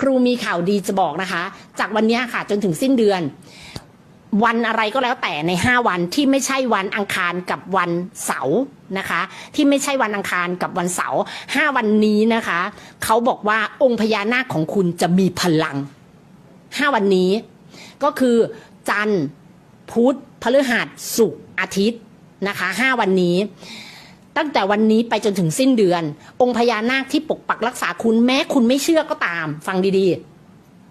ครูมีข่าวดีจะบอกนะคะ จากวันนี้ค่ะจนถึงสิ้นเดือน วันอะไรก็แล้วแต่ใน 5 วันที่ไม่ใช่วันอังคารกับวันเสาร์นะคะ ที่ไม่ใช่วันอังคารกับวันเสาร์ห้าวันนี้นะคะเขาบอกว่าองค์พญานาคของคุณจะมีพลังห้าวันนี้ ก็คือจันทร์พุธพฤหัสศุกร์อาทิตย์นะคะห้าวันนี้ ตั้งแต่วันนี้ไปจนถึงสิ้นเดือน องค์พญานาคที่ปกปักรักษาคุณแม้คุณไม่เชื่อก็ตาม ฟังดี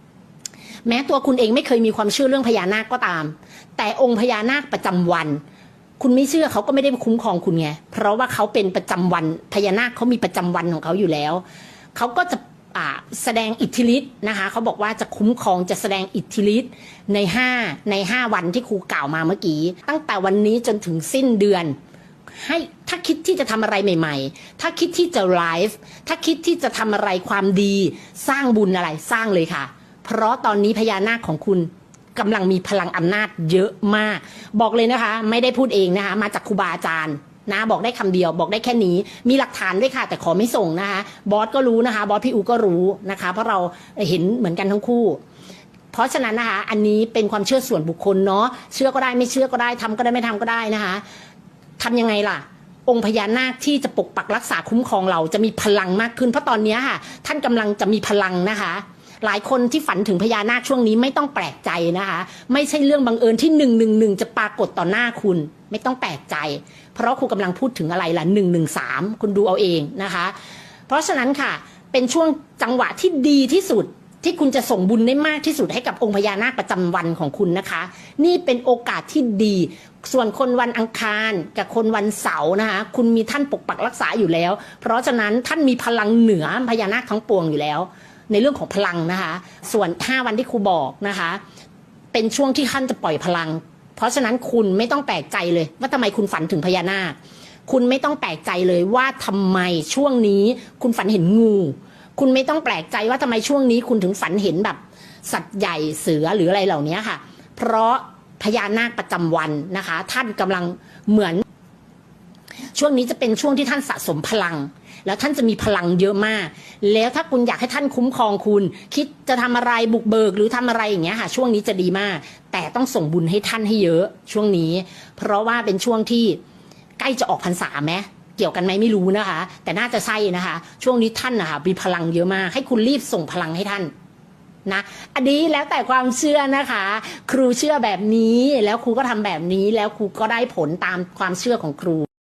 ๆ แม้ตัวคุณเองไม่เคยมีความเชื่อเรื่องพญานาคก็ตาม แต่องค์พญานาคประจำวัน คุณไม่เชื่อเขาก็ไม่ได้คุ้มครองคุณไงเพราะว่าเขาเป็นประจำวันพญานาคเขามีประจำวันของเขาอยู่แล้วเขาก็จะอ่าแสดงอิทธิฤทธิ์นะคะเขาบอกว่าจะคุ้มครองจะแสดงอิทธิฤทธิ์ในห้าในห้าวันที่ครูกล่าวมาเมื่อกี้ ตั้งแต่วันนี้จนถึงสิ้นเดือน ให้ ถ้าคิดที่จะทำอะไรใหม่ ๆ ถ้าคิดที่จะไลฟ์ถ้าคิดที่จะทำอะไรความดี สร้างบุญอะไรสร้างเลยค่ะ เพราะตอนนี้พญานาคของคุณกำลังมีพลังอำนาจเยอะมาก บอกเลยนะคะ ไม่ได้พูดเองนะคะ มาจากครูบาอาจารย์นะบอกได้คำเดียวบอกได้แค่นี้มีหลักฐานด้วยค่ะ แต่ขอไม่ส่งนะคะบอสก็รู้นะคะบอสพี่อูก็รู้นะคะ เพราะเราเห็นเหมือนกันทั้งคู่ เพราะฉะนั้นนะคะ อันนี้เป็นความเชื่อส่วนบุคคลเนาะเชื่อก็ได้ไม่เชื่อก็ได้ทำก็ได้ไม่ทำก็ได้นะคะทำยังไงล่ะ องค์พญานาคที่จะปกปักรักษาคุ้มครองเราจะมีพลังมากขึ้น เพราะตอนนี้ค่ะ ท่านกำลังจะมีพลังนะคะ หลายคนที่ฝันถึงพญานาคช่วงนี้ไม่ต้องแปลกใจนะคะ ไม่ใช่เรื่องบังเอิญที่หนึ่งหนึ่งหนึ่งจะปรากฏต่อหน้าคุณ ไม่ต้องแปลกใจ เพราะครูกำลังพูดถึงอะไรล่ะหนึ่งหนึ่งสามคุณดูเอาเองนะคะ เพราะฉะนั้นค่ะเป็นช่วงจังหวะที่ดีที่สุดที่คุณจะส่งบุญได้มากที่สุดให้กับองค์พญานาคประจำวันของคุณนะคะ นี่เป็นโอกาสที่ดี ส่วนคนวันอังคารกับคนวันเสาร์นะคะคุณมีท่านปกปักรักษาอยู่แล้ว เพราะฉะนั้นท่านมีพลังเหนือพญานาคทั้งปวงอยู่แล้ว ในเรื่องของพลังนะคะ ส่วน 5 วันที่ครูบอกนะคะ เป็นช่วงที่ท่านจะปล่อยพลัง เพราะฉะนั้นคุณไม่ต้องแปลกใจเลย ว่าทำไมคุณฝันถึงพญานาค คุณไม่ต้องแปลกใจเลยว่าทำไมช่วงนี้คุณฝันเห็นงูคุณไม่ต้องแปลกใจว่าทำไมช่วงนี้คุณถึงฝันเห็นแบบ สัตว์ใหญ่เสือหรืออะไรเหล่านี้ค่ะ เพราะพญานาคประจำวันนะคะ ท่านกำลังเหมือน ช่วงนี้จะเป็นช่วงที่ท่านสะสมพลัง แล้วท่านจะมีพลังเยอะมาก แล้วถ้าคุณอยากให้ท่านคุ้มครองคุณ คิดจะทำอะไรบุกเบิกหรือทำอะไรอย่างเงี้ยค่ะช่วงนี้จะดีมาก แต่ต้องส่งบุญให้ท่านให้เยอะ ช่วงนี้ เพราะว่าเป็นช่วงที่ใกล้จะออกพรรษาไหมเกี่ยวกันไหมไม่รู้นะคะ แต่น่าจะใช่นะคะ ช่วงนี้ท่านนะคะมีพลังเยอะมาก ให้คุณรีบส่งพลังให้ท่าน นะอันนี้แล้วแต่ความเชื่อนะคะ ครูเชื่อแบบนี้แล้วครูก็ทำแบบนี้แล้วครูก็ได้ผลตามความเชื่อของครู